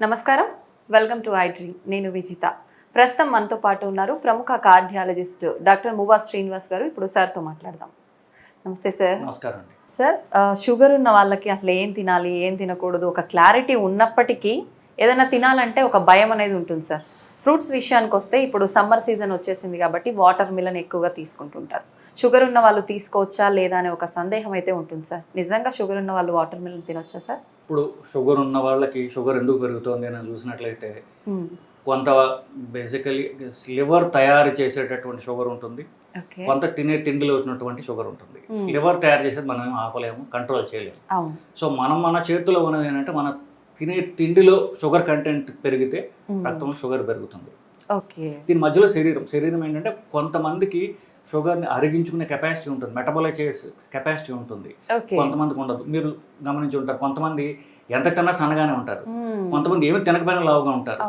నమస్కారం. Welcome to I dream. నేను విజిత. ప్రస్తుతం మనతో పాటు ఉన్నారు ప్రముఖ కార్డియాలజిస్ట్ డాక్టర్ మువా శ్రీనివాస్ గారు. ఇప్పుడు సార్తో మాట్లాడదాం. నమస్తే సార్. నమస్కారం అండి. సార్ షుగర్ ఉన్న వాళ్ళకి అసలు ఏం తినాలి ఏం తినకూడదు ఒక క్లారిటీ ఉన్నప్పటికీ ఏదైనా తినాలంటే ఒక భయం అనేది ఉంటుంది సార్. ఫ్రూట్స్ విషయానికి వస్తే ఇప్పుడు సమ్మర్ సీజన్ వచ్చేసింది కాబట్టి వాటర్ మిలన్ ఎక్కువగా తీసుకుంటుంటారు. షుగర్ ఉన్న వాళ్ళు తీసుకోవచ్చా లేదా అనే ఒక సందేహం అయితే ఉంటుంది సార్. నిజంగా షుగర్ ఉన్న వాళ్ళు వాటర్ మిలన్ తినొచ్చా సార్? ఇప్పుడు షుగర్ ఉన్న వాళ్ళకి షుగర్ ఎందుకు పెరుగుతోంది అని చూసినట్లయితే. కొంత బేసికలీ లివర్ తయారు చేసేటటువంటి షుగర్ ఉంటుంది. కొంత తినే తిండిలో వచ్చినటువంటి షుగర్ ఉంటుంది. లివర్ తయారు చేసేది మనం ఏం ఆపలేము కంట్రోల్ చేయలేము. సో మనం మన చేతిలో ఉన్నది ఏంటంటే మన తినే తిండిలో షుగర్ కంటెంట్ పెరిగితే. రక్తంలో షుగర్ పెరుగుతుంది. దీని మధ్యలో శరీరం శరీరం ఏంటంటే కొంతమందికి షుగర్ని అరిగించుకునే కెపాసిటీ ఉంటుంది మెటబలైజ్ చేసే కెపాసిటీ ఉంటుంది. కొంతమందికి ఉండదు. మీరు గమనించి ఉంటారు కొంతమంది ఎంత తిన్నా సన్నగానే ఉంటారు. కొంతమంది ఏమి తినకపోయినా లావుగా ఉంటారు.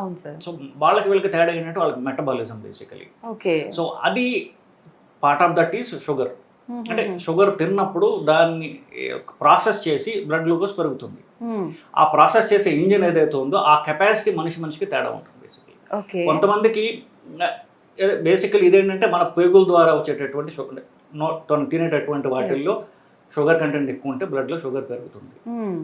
సో వాళ్ళకి వీళ్ళకి తేడా ఏంటంటే వాళ్ళకి మెటబాలిజం బేసికలీ ఓకే. సో అది part of that is sugar. అంటే షుగర్ తిన్నప్పుడు దాన్ని ప్రాసెస్ చేసి బ్లడ్ గ్లూకోజ్ పెరుగుతుంది. ఆ ప్రాసెస్ చేసే ఇంజిన్ ఏదైతే ఉందో ఆ కెపాసిటీ మనిషి మనిషికి తేడా ఉంటుంది బేసికలీ కొంతమందికి బేసికలీ ఇదేంటంటే మన పేగుల ద్వారా వచ్చేటటువంటి తను తినేటటువంటి వాటిల్లో షుగర్ కంటెంట్ ఎక్కువ ఉంటే బ్లడ్లో షుగర్ పెరుగుతుంది. మ్మ్.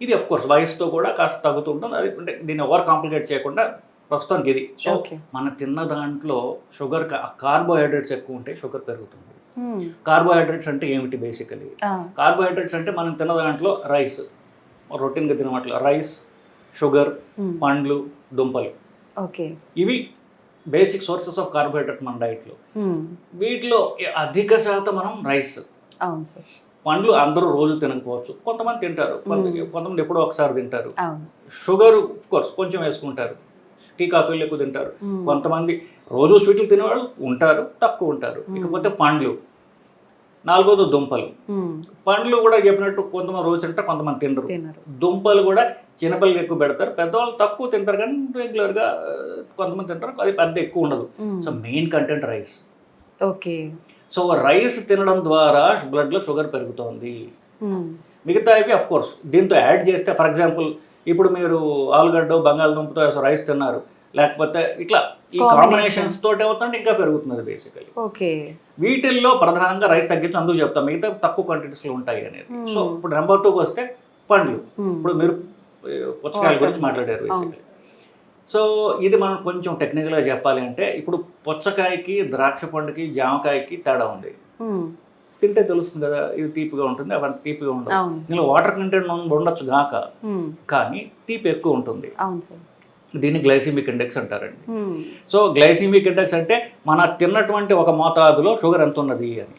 ఇది అఫ్ కోర్స్ వయసుతో కూడా కాస్త తగ్గుతూ ఉంటుంది అది అంటే దీన్ని ఓవర్ కాంప్లికేట్ చేయకుండా ప్రస్తుతానికి ఇది సో మన తిన్న దాంట్లో షుగర్ కార్బోహైడ్రేట్స్ ఎక్కువ ఉంటే షుగర్ పెరుగుతుంది. కార్బోహైడ్రేట్స్ అంటే ఏమిటి బేసికలీ కార్బోహైడ్రేట్స్ అంటే మనం తిన్న దాంట్లో రైస్ రొటీన్గా తినమట్ల రైస్ షుగర్. పండ్లు దుంపలు. ఓకే ఇవి బేసిక్ సోర్సెస్ ఆఫ్ కార్బోహైడ్రేట్ మన డైట్లో. వీటిలో అధిక శాతం మనం రైస్. అవును సార్. పండ్లు అందరూ రోజు తినకపోవచ్చు. కొంతమంది తింటారు. కొంతమంది ఎప్పుడో ఒకసారి తింటారు. షుగర్ కోర్స్ కొంచెం వేసుకుంటారు. టీ కాఫీలు ఎక్కువ తింటారు. కొంతమంది రోజు స్వీట్లు తినేవాళ్ళు ఉంటారు తక్కువ ఉంటారు. ఇకపోతే పండ్లు. నాలుగోది దుంపలు. పండ్లు కూడా చెప్పినట్టు కొంతమంది రోజు తింటారు కొంతమంది తినరు. దుంపలు కూడా చిన్నపిల్లలు ఎక్కువ పెడతారు పెద్దవాళ్ళు తక్కువ తింటారు కానీ రెగ్యులర్గా కొంతమంది తింటారు అది పెద్ద ఎక్కువ ఉండదు. So main content rice okay so rice తినడం ద్వారా బ్లడ్లో షుగర్ పెరుగుతోంది మ్మ్. మిగతావి అఫ్ కోర్స్ దీంతో యాడ్ చేస్తే ఫర్ ఎగ్జాంపుల్ ఇప్పుడు మీరు ఆలుగడ్డ బంగాళదుంపతో రైస్ తిన్నారు లేకపోతే ఇట్లా ఈ. కాంబినేషన్స్ తోటి అవుతుంటే ఇంకా పెరుగుతుంది బేసికలీ ఓకే వీటిల్లో ప్రధానంగా రైస్ తగ్గించి అందుకు చెప్తాం మిగతా తక్కువ quantities లో ఉంటాయి అనేది. సో ఇప్పుడు నెంబర్ టూకి వస్తే పండ్లు. ఇప్పుడు మీరు పుచ్చకాయల గురించి. మాట్లాడారు సో ఇది మనం కొంచెం టెక్నికల్గా చెప్పాలి అంటే ఇప్పుడు పుచ్చకాయకి ద్రాక్ష పండుకి జామకాయకి తేడా ఉంది. తింటే తెలుస్తుంది కదా ఇది తీపిగా ఉంటుంది అవన్నీ తీపిగా ఉండదు అవును. దీనిలో వాటర్ కంటెంట్ ఉండొచ్చు గాక. కానీ తీపి ఎక్కువ ఉంటుంది. దీన్ని గ్లైసిమిక్ ఇండెక్స్ అంటారండి. సో గ్లైసిమిక్ ఇండెక్స్ అంటే మన తిన్నటువంటి ఒక మోతాదులో షుగర్ ఎంత ఉన్నది అని.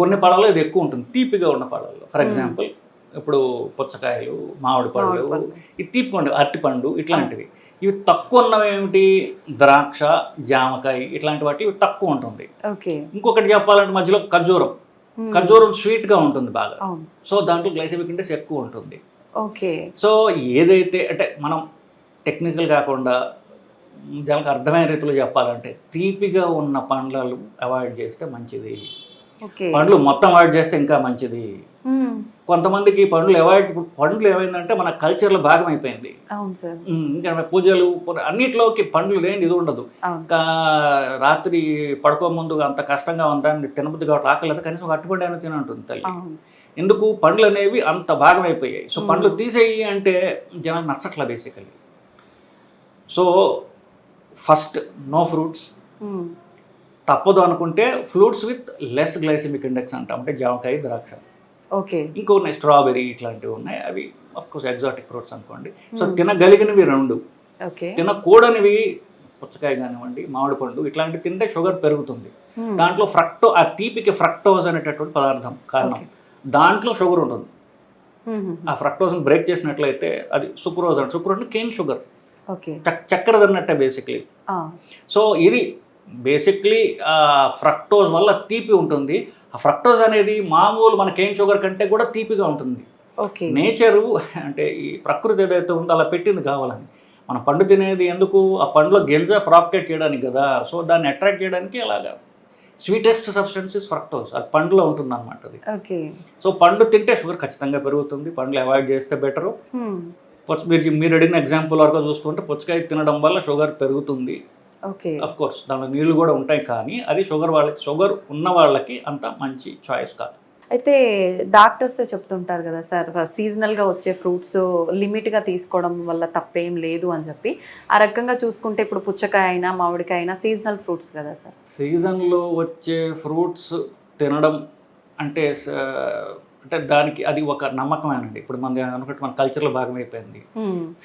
కొన్ని పళ్ళలో ఇది ఎక్కువ ఉంటుంది. తీపిగా ఉన్న పళ్ళల్లో ఫర్. ఎగ్జాంపుల్ ఇప్పుడు పుచ్చకాయలు మామిడి పళ్ళు మామిడి పళ్ళు. ఈ తీపి ఉండే అరటిపండు ఇట్లాంటివి. ఇవి తక్కువ ఉన్నవి ఏమిటి ద్రాక్ష జామకాయ ఇట్లాంటి వాటి ఇవి తక్కువ ఉంటుంది. ఇంకొకటి చెప్పాలంటే మధ్యలో ఖర్జూరం. ఖర్జూరం స్వీట్గా ఉంటుంది బాగా. సో దాంట్లో గ్లైసిమిక్ ఇండెక్స్ ఎక్కువ ఉంటుంది. ఓకే. సో ఏదైతే అంటే మనం టెక్నికల్ కాకుండా జనాలకు అర్థమయ్యే రీతిలో చెప్పాలంటే తీపిగా ఉన్న పండ్లను అవాయిడ్ చేస్తే మంచిది. పండ్లు మొత్తం అవాయిడ్ చేస్తే ఇంకా మంచిది. కొంతమందికి పండ్లు అవాయిడ్ పండ్లు ఏమైందంటే మన కల్చర్లో భాగం అయిపోయింది. ఇంకా పూజలు అన్నిట్లోకి పండ్లు లేని ఇది ఉండదు. ఇంకా రాత్రి పడుకో ముందు అంత కష్టంగా ఉందని తినబుద్ధి కాబట్టి ఆకలేదు కనీసం అట్టుపండు అయినా తిని ఉంటుంది తల్లి ఎందుకు? పండ్లు అనేవి అంత భాగం అయిపోయాయి. సో. పండ్లు తీసేయి అంటే జనాలు నచ్చట్ల basically so first no fruits. తప్పదు అనుకుంటే fruits with less glycaemic index అంటాం. అంటే జామకాయ ద్రాక్ష. ఓకే. ఇంకో ఉన్నాయి స్ట్రాబెరీ ఇట్లాంటివి ఉన్నాయి. అవి కోర్స్ ఎగ్జాటిక్ ఫ్రూట్స్ అనుకోండి. So hmm. తినగలిగినవి రెండు. ఓకే. తినకూడనివి పుచ్చకాయ కానివ్వండి మామిడి పండు ఇట్లాంటివి తింటే షుగర్ పెరుగుతుంది. మ్మ్. దాంట్లో ఫ్రక్టో ఆ తీపికి ఫ్రక్టోజ్ అనేటటువంటి పదార్థం కారణం. దాంట్లో షుగర్ ఉంటుంది. మ్మ్. ఆ ఫ్రక్టోజ్ని బ్రేక్ చేసినట్లయితే అది సుక్రోజ్ అంటే. సుక్రోజ్ అంటే కేన్ షుగర్ ఓకే. చక్కెర తిన్నట్టే బేసిక్లీ. సో ఇది బేసిక్లీ ఫ్రక్టోజ్ వల్ల తీపి ఉంటుంది. ఆ ఫ్రక్టోజ్ అనేది మామూలు మన కేన్ షుగర్ కంటే కూడా తీపిగా ఉంటుంది. ఓకే. నేచరు అంటే ఈ ప్రకృతి ఏదైతే ఉందో అలా పెట్టింది కావాలని. మన పండు తినేది ఎందుకు? ఆ పండులో గింజ ప్రాపకేట్ చేయడానికి కదా. సో దాన్ని అట్రాక్ట్ చేయడానికి అలాగా స్వీటెస్ట్ సబ్స్టెన్సెస్ ఫ్రక్టోస్ అది పండులో ఉంటుంది అనమాట అది. ఓకే. సో పండు తింటే షుగర్ ఖచ్చితంగా పెరుగుతుంది. పండ్లు అవాయిడ్ చేస్తే బెటరు మీరు మీరు అడిగిన ఎగ్జాంపుల్ వరకు చూసుకుంటే పుచ్చకాయ తినడం వల్ల షుగర్ పెరుగుతుంది. అఫ్ కోర్స్ దాంట్లో నీళ్ళు కూడా ఉంటాయి కానీ అది షుగర్ వాళ్ళకి షుగర్ ఉన్న వాళ్ళకి అంత మంచి చాయిస్ కాదు. అయితే డాక్టర్స్ చెప్తుంటారు కదా సార్ సీజనల్గా వచ్చే ఫ్రూట్స్ లిమిట్గా తీసుకోవడం వల్ల తప్పేం లేదు అని చెప్పి. ఆ రకంగా చూసుకుంటే ఇప్పుడు పుచ్చకాయ అయినా మామిడికాయ అయినా సీజనల్ ఫ్రూట్స్ కదా సార్? సీజన్లో వచ్చే ఫ్రూట్స్ తినడం అంటే అంటే దానికి అది ఒక నమ్మకమేనండి. ఇప్పుడు మన అనుకుంటే మన కల్చర్లో భాగమైపోయింది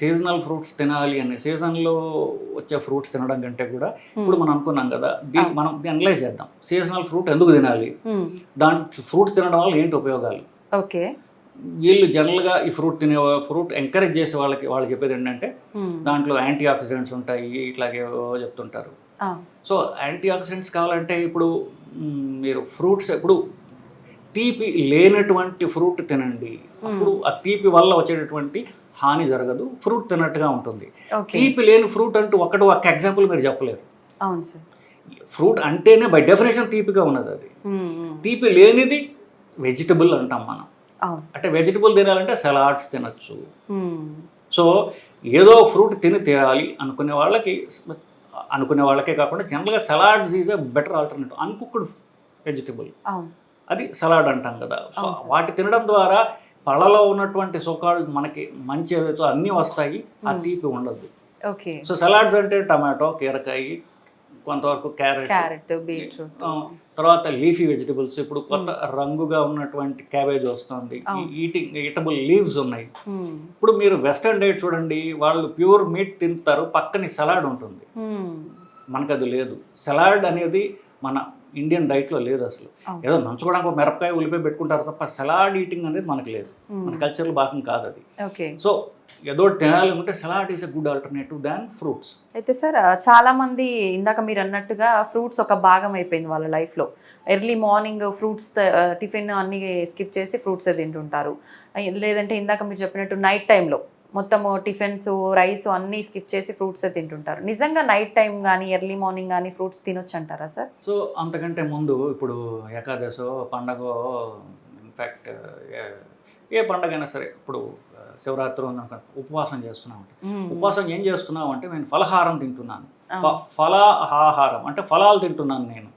సీజనల్ ఫ్రూట్స్ తినాలి అని సీజన్లో వచ్చే ఫ్రూట్స్ తినడం కంటే కూడా ఇప్పుడు మనం అనుకున్నాం కదా దీ మనం అనలైజ్ చేద్దాం. సీజనల్ ఫ్రూట్ ఎందుకు తినాలి? దాంట్లో ఫ్రూట్స్ తినడం వల్ల ఏంటి ఉపయోగాలు? ఓకే. వీళ్ళు జనరల్గా ఈ ఫ్రూట్ తినే ఫ్రూట్ ఎంకరేజ్ చేసే వాళ్ళకి వాళ్ళు చెప్పేది ఏంటంటే దాంట్లో యాంటీ ఆక్సిడెంట్స్ ఉంటాయి ఇట్లాగే చెప్తుంటారు. సో యాంటీ ఆక్సిడెంట్స్ కావాలంటే ఇప్పుడు మీరు ఫ్రూట్స్ ఇప్పుడు తీపి లేనటువంటి ఫ్రూట్ తినండి. అప్పుడు ఆ తీపి వల్ల వచ్చేటటువంటి హాని జరగదు ఫ్రూట్ తిన్నట్టుగా ఉంటుంది. తీపి లేని ఫ్రూట్ అంటూ ఒకటి ఒక ఎగ్జాంపుల్ మీరు చెప్పలేరు. అవును సార్. ఫ్రూట్ అంటేనే బై డెఫినేషన్ తీపిగా ఉన్నది అది. తీపి లేనిది వెజిటబుల్ అంటాం మనం. అంటే వెజిటబుల్ తినాలంటే సలాడ్స్ తినచ్చు. సో ఏదో ఫ్రూట్ తిని తినాలి అనుకునే వాళ్ళకి అనుకునే వాళ్ళకే కాకుండా జనరల్గా salads is uh better alternative. Uncooked vegetable. అది సలాడ్ అంటాం కదా. సో. వాటి తినడం ద్వారా పళ్ళలో ఉన్నటువంటి సుఖాలు మనకి మంచి అన్నీ వస్తాయి ఆ మ్మ్. తీపి ఉండదు. ఓకే. సో సలాడ్స్ అంటే టమాటో కీరకాయ కొంతవరకు క్యారెట్. Carrot beetroot. ఆ, తర్వాత లీఫీ వెజిటబుల్స్. ఇప్పుడు కొత్త రంగుగా ఉన్నటువంటి క్యాబేజ్ వస్తుంది. ఈటింగ్ ఈటబుల్ లీవ్స్ ఉన్నాయి. ఇప్పుడు మీరు వెస్టర్న్ డైట్ చూడండి వాళ్ళు ప్యూర్ మీట్ తింటారు పక్కని సలాడ్ ఉంటుంది. మనకు అది లేదు. సలాడ్ అనేది మన ఇండియన్ డైట్లో లేదు అసలు. ఏదో నంచుకోవడానికి ఒక మిరపకాయ ఉల్లిపాయ పెట్టుకుంటారు తప్ప సలాడ్ ఈటింగ్ అనేది మనకు లేదు. మన కల్చర్లో భాగం కాదు అది. ఓకే. సో ఏదో తినాలనుకుంటే salad is a good alternative than fruits అయితే సార్ చాలా మంది ఇందాక మీరు అన్నట్టుగా ఫ్రూట్స్ ఒక భాగం అయిపోయింది వాళ్ళ లైఫ్లో ఎర్లీ మార్నింగ్ ఫ్రూట్స్ టిఫిన్ అన్ని స్కిప్ చేసి ఫ్రూట్స్ తింటుంటారు. లేదంటే ఇందాక మీరు చెప్పినట్టు నైట్ టైంలో మొత్తము టిఫిన్స్ రైస్ అన్నీ స్కిప్ చేసి ఫ్రూట్స్ తింటుంటారు. నిజంగా నైట్ టైం కానీ ఎర్లీ మార్నింగ్ కానీ ఫ్రూట్స్ తినొచ్చు అంటారా సార్? సో అంతకంటే ముందు ఇప్పుడు ఏకాదశో పండగో ఇన్ఫ్యాక్ట్ ఏ పండగైనా సరే ఇప్పుడు శివరాత్రి ఉందనుకో ఉపవాసం చేస్తున్నాం ఉపవాసం ఏం చేస్తున్నాం అంటే నేను ఫలహారం తింటున్నాను. ఫలాహారం అంటే ఫలాలు తింటున్నాను నేను.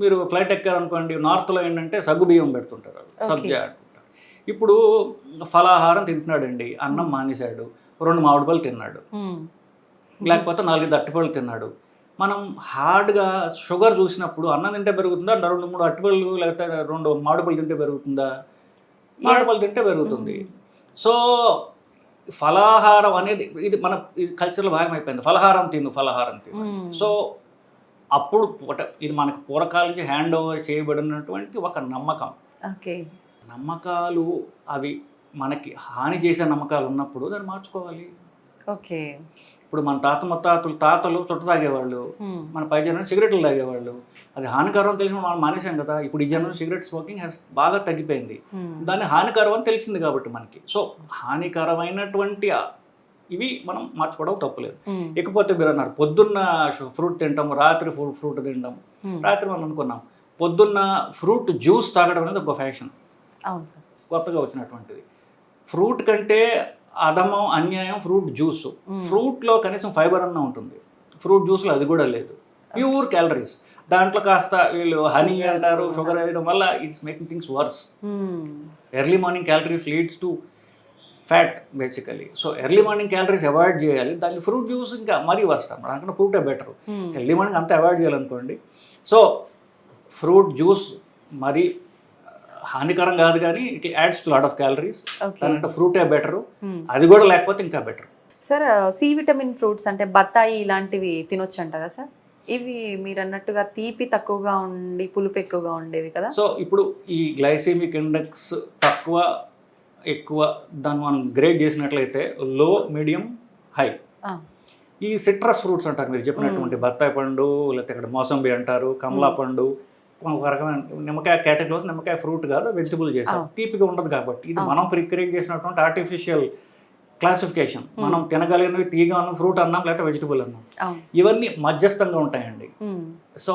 మీరు ఫ్లైట్ ఎక్కారనుకోండి నార్త్లో ఏంటంటే సగ్గు బియ్యం పెడుతుంటారు. Okay. సబ్జా అంటుంటారు ఇప్పుడు ఫలాహారం తింటున్నాడండి. అన్నం మానేశాడు. రెండు మామిడి పళ్ళు తిన్నాడు లేకపోతే నాలుగు అట్టిపళ్ళు తిన్నాడు. మనం హార్డ్గా షుగర్ చూసినప్పుడు అన్నం తింటే పెరుగుతుందా? రెండు మూడు అట్టిపళ్ళు లేకపోతే రెండు మామిడిపళ్ళు తింటే పెరుగుతుందా? మామిడిపళ్ళు తింటే పెరుగుతుంది. సో ఫలాహారం అనేది ఇది మన కల్చర్లో భాగం అయిపోయింది. ఫలహారం తిను ఫలహారం తిను. సో అప్పుడు ఇది మనకు పూర్వకాలం నుంచి హ్యాండ్ ఓవర్ చేయబడినటువంటి ఒక నమ్మకం. ఓకే. నమ్మకాలు అవి మనకి హాని చేసే నమ్మకాలు ఉన్నప్పుడు దాన్ని మార్చుకోవాలి. ఓకే. ఇప్పుడు మన తాత ముత్తాతలు తాతలు చుట్ట తాగేవాళ్ళు మన పై జనం సిగరెట్లు తాగేవాళ్ళు. అది హానికరం అని తెలిసిన మనం మానేశాం కదా ఇప్పుడు ఈ జనం సిగరెట్ స్మోకింగ్ హెస్ బాగా తగ్గిపోయింది. దాన్ని హానికరం అని తెలిసింది కాబట్టి మనకి. సో హానికరమైనటువంటి ఇవి మనం మార్చుకోవడం తప్పులేదు. ఇకపోతే మీరు అన్నారు పొద్దున్న ఫ్రూట్ తింటాం రాత్రి ఫ్రూట్ ఫ్రూట్ తింటాం రాత్రి మనం అనుకున్నాం పొద్దున్న ఫ్రూట్ జ్యూస్ తాగడం అనేది ఒక ఫ్యాషన్. కొత్తగా వచ్చినటువంటిది. ఫ్రూట్ కంటే అధమం అన్యాయం ఫ్రూట్ జ్యూస్. ఫ్రూట్లో కనీసం ఫైబర్ అన్న ఉంటుంది. ఫ్రూట్ జ్యూస్లో అది కూడా లేదు. Pure calories. దాంట్లో కాస్త వీళ్ళు హనీ అంటారు షుగర్ వేయడం వల్ల it's making things worse early morning calories leads to fat basically so early morning calories avoid చేయాలి. దాన్ని ఫ్రూట్ జ్యూస్ ఇంకా మరీ వర్స్ట్ అన్నమాట. అందుకని ఫ్రూటే బెటర్ ఎర్లీ మార్నింగ్ అంతా అవాయిడ్ చేయాలనుకోండి. సో ఫ్రూట్ జ్యూస్ మరి హానికరం కాదు కానీ it adds to lot of calories దానంటే ఫ్రూటే బెటరు అది కూడా లేకపోతే ఇంకా better sir C vitamin fruits అంటే బత్తాయి ఇలాంటివి తినొచ్చు అంటారా సార్ ఇవి మీరు అన్నట్టుగా తీపి తక్కువగా ఉండి పులుపు ఎక్కువగా ఉండేవి కదా? సో ఇప్పుడు ఈ గ్లైసెమిక్ ఇండెక్స్ తక్కువ ఎక్కువ దాన్ని మనం గ్రేడ్ చేసినట్లయితే లో మీడియం హై. ఈ సిట్రస్ ఫ్రూట్స్ అంటారు మీరు చెప్పినటువంటి బత్తాయి పండు లేకపోతే ఇక్కడ మోసంబి అంటారు కమలా మ్మ్. పండు ఒక రకమైన నిమ్మకాయ కేటగిరీలో నిమ్మకాయ ఫ్రూట్ కాదు వెజిటబుల్ చేసాం ఆ. తీపిగా ఉండదు కాబట్టి ఇది. మనం ప్రిక్రియేట్ చేసినటువంటి ఆర్టిఫిషియల్ క్లాసిఫికేషన్. మనం తినగలిగినవి తీగ అన్నం ఫ్రూట్ అన్నాం లేకపోతే వెజిటబుల్ అన్నాం ఇవన్నీ మధ్యస్థంగా ఉంటాయండి. సో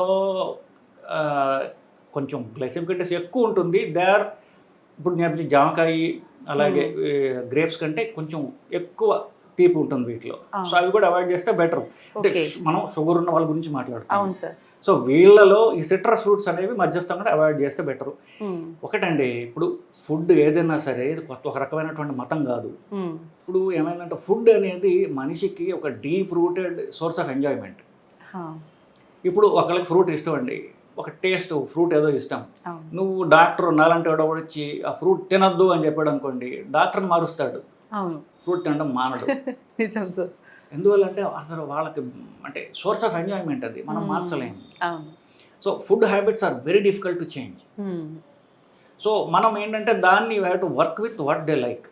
కొంచెం గ్లైసెమిక్ ఇండెక్స్ ఎక్కువ ఉంటుంది దే ఆర్ ఇప్పుడు నేను జామకాయ అలాగే గ్రేప్స్ కంటే కొంచెం ఎక్కువ తీపి ఉంటుంది వీటిలో. సో అవి కూడా అవాయిడ్ చేస్తే బెటర్. అంటే మనం షుగర్ ఉన్న వాళ్ళ గురించి మాట్లాడుతాం అవును సార్. సో వీళ్ళలో ఈ సిట్రస్ ఫ్రూట్స్ అనేవి మధ్యస్థంగా అవాయిడ్ చేస్తే బెటర్. ఒకటండి ఇప్పుడు ఫుడ్ ఏదైనా సరే కొత్త ఒక రకమైనటువంటి మతం కాదు. ఇప్పుడు ఏమైందంటే ఫుడ్ అనేది మనిషికి ఒక deep rooted source of enjoyment. ఇప్పుడు ఒకళ్ళకి ఫ్రూట్ ఇష్టం అండి. ఒక టేస్ట్ ఫ్రూట్ ఏదో ఇష్టం. నువ్వు డాక్టర్ నాలంటి వచ్చి ఆ ఫ్రూట్ తినద్దు అని చెప్పాడు అనుకోండి డాక్టర్ మారుస్తాడు. తినడం మానడు. నిజం సార్. ఎందువల్లంటే అసలు వాళ్ళకి అంటే సోర్స్ ఆఫ్ ఎంజాయ్మెంట్ అది. మనం. మార్చలేము. So food habits are very difficult to change. So మనం ఏంటంటే దాన్ని have to work with what they like.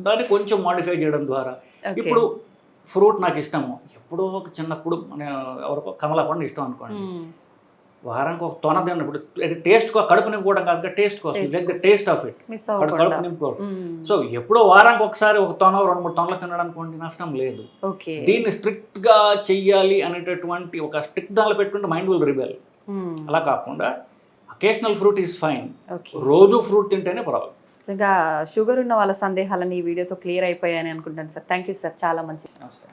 దాన్ని కొంచెం మాడిఫై చేయడం ద్వారా. ఇప్పుడు ఫ్రూట్ నాకు ఇష్టము. ఎప్పుడో ఒక చిన్నప్పుడు మన ఎవరికో కమలా పండు ఇష్టం అనుకోండి. వారానికి ఒక తొన తిన్నప్పుడు టేస్ట్ కడుపు నింపుకోవడం కాదు టేస్ట్ కోసం. Like the. Taste of it కడుపు నింపుకోవడం. సో ఎప్పుడో వారానికి ఒకసారి ఒక తొన రెండు మూడు తొనలు తినడం అనుకోండి నష్టం లేదు. దీన్ని స్ట్రిక్ట్గా చెయ్యాలి అనేటటువంటి ఒక స్ట్రిక్ట్ దానిలో పెట్టుకుంటే మైండ్ విల్ రిబెల్ అలా కాకుండా అకేషనల్ ఫ్రూట్ ఈజ్ ఫైన్ రోజు ఫ్రూట్ తింటేనే పర్వాలేదు. ఇంకా షుగర్ ఉన్న వాళ్ళ సందేహాలని ఈ వీడియోతో క్లియర్ అయిపోయాయని అనుకుంటాను సార్. థ్యాంక్ యూ సార్ చాలా మంచి నమస్తే